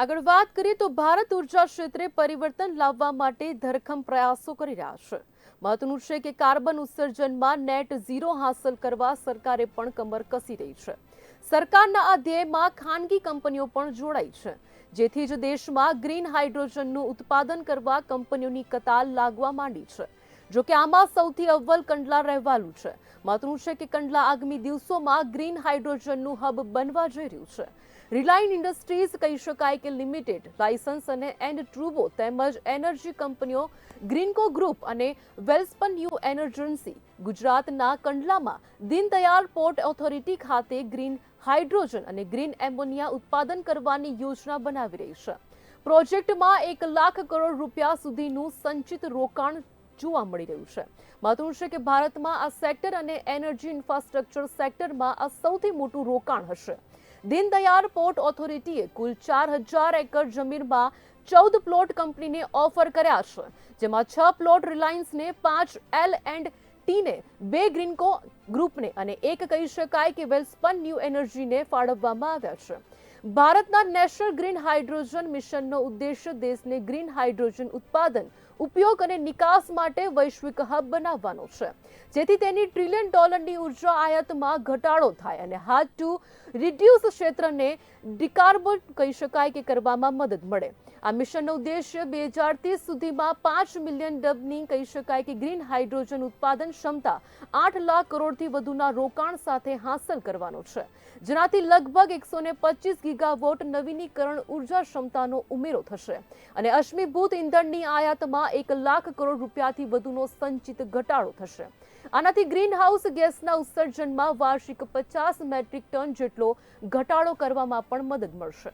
આગળ વાત કરીએ તો ભારત ઊર્જા ક્ષેત્રે પરિવર્તન લાવવા માટે ધરખમ પ્રયાસો કરી રહ્યા છે. મહત્વનું છે કે કાર્બન ઉત્સર્જનમાં નેટ ઝીરો હાંસલ કરવા સરકારે પણ કમર કસી રહી છે. સરકારના આ ધ્યેયમાં ખાનગી કંપનીઓ પણ જોડાઈ છે. જેથી જ દેશમાં ગ્રીન હાઇડ્રોજનનું ઉત્પાદન કરવા કંપનીઓની કતાર લાગવા માંડી છે. જો કે આમાં સૌથી અવ્વલ કંડલા રહેવાનું છે. મહત્વનું છે કે કંડલા આગામી દિવસોમાં ગ્રીન હાઇડ્રોજનનું હબ બનવા જઈ રહ્યું છે. રિલાયન્સ ઇન્ડસ્ટ્રીઝ કહી શકાય કે લિમિટેડ લાયસન્સ અને એન્ડ ટ્રુબો તેમજ એનર્જી કંપનીઓ ગ્રીનકો ગ્રુપ અને વેલ્સપન ન્યૂ એનર્જન્સી ગુજરાતના કંડલામાં દીનદયાળ પોર્ટ ઓથોરિટી ખાતે ગ્રીન હાઇડ્રોજન અને ગ્રીન એમોનિયા ઉત્પાદન કરવાની યોજના બનાવી રહી છે. પ્રોજેક્ટમાં એક લાખ કરોડ રૂપિયા સુધીનું સંચિત રોકાણ જોવા મળી રહ્યું છે. મહત્વનું છે કે ભારતમાં આ સેક્ટર અને એનર્જી ઇન્ફ્રાસ્ટ્રક્ચર સેક્ટરમાં આ સૌથી મોટું રોકાણ હશે. દીનદયાળ પોર્ટ ઓથોરિટીએ કુલ ચાર હજાર એકર જમીનમાં ચૌદ પ્લોટ કંપનીને ઓફર કર્યા છે, જેમાં છ પ્લોટ રિલાયન્સને, પાંચ એલ એન્ડ ટીને, બે ગ્રીનકો ગ્રુપને અને એક કહી શકાય કે વેલ્સપન ન્યૂ એનર્જીને ફાળવવામાં આવ્યા છે. ભારતના નેશનલ ગ્રીન હાઇડ્રોજન મિશનનો ઉદ્દેશ્ય દેશને ગ્રીન હાઇડ્રોજન ઉત્પાદન ઉપયોગ અને નિકાસ માટે વૈશ્વિક હબ બનાવવાનો છે. જેથી તેની ટ્રિલિયન ડોલરની ઊર્જા આયાતમાં ઘટાડો થાય અને હાથ ટુ રિડ્યુસ ક્ષેત્રને ડિકાર્બન કહી શકાય કે કરવામાં મદદ મળે. આ મિશનનો ઉદ્દેશ્ય બે હજાર ત્રીસ સુધીમાં પાંચ મિલિયન ડબની કહી શકાય કે ગ્રીન હાઇડ્રોજન ઉત્પાદન ક્ષમતા આઠ લાખ કરોડથી વધુના રોકાણ સાથે હાંસલ કરવાનો છે. જેનાથી લગભગ એકસો ને પચીસ ગીગાવોટ નવીનીકરણ ઊર્જા ક્ષમતાનો ઉમેરો થશે. અને અશ્મિભૂત ઇંધણની આયાતમાં એક લાખ કરોડ રૂપિયાથી વધુનો સંચિત ઘટાડો થશે. આનાથી ગ્રીન હાઉસ ગેસના ઉત્સર્જનમાં વાર્ષિક પચાસ મેટ્રિક ટન જેટલો ઘટાડો કરવામાં પણ મદદ મળશે.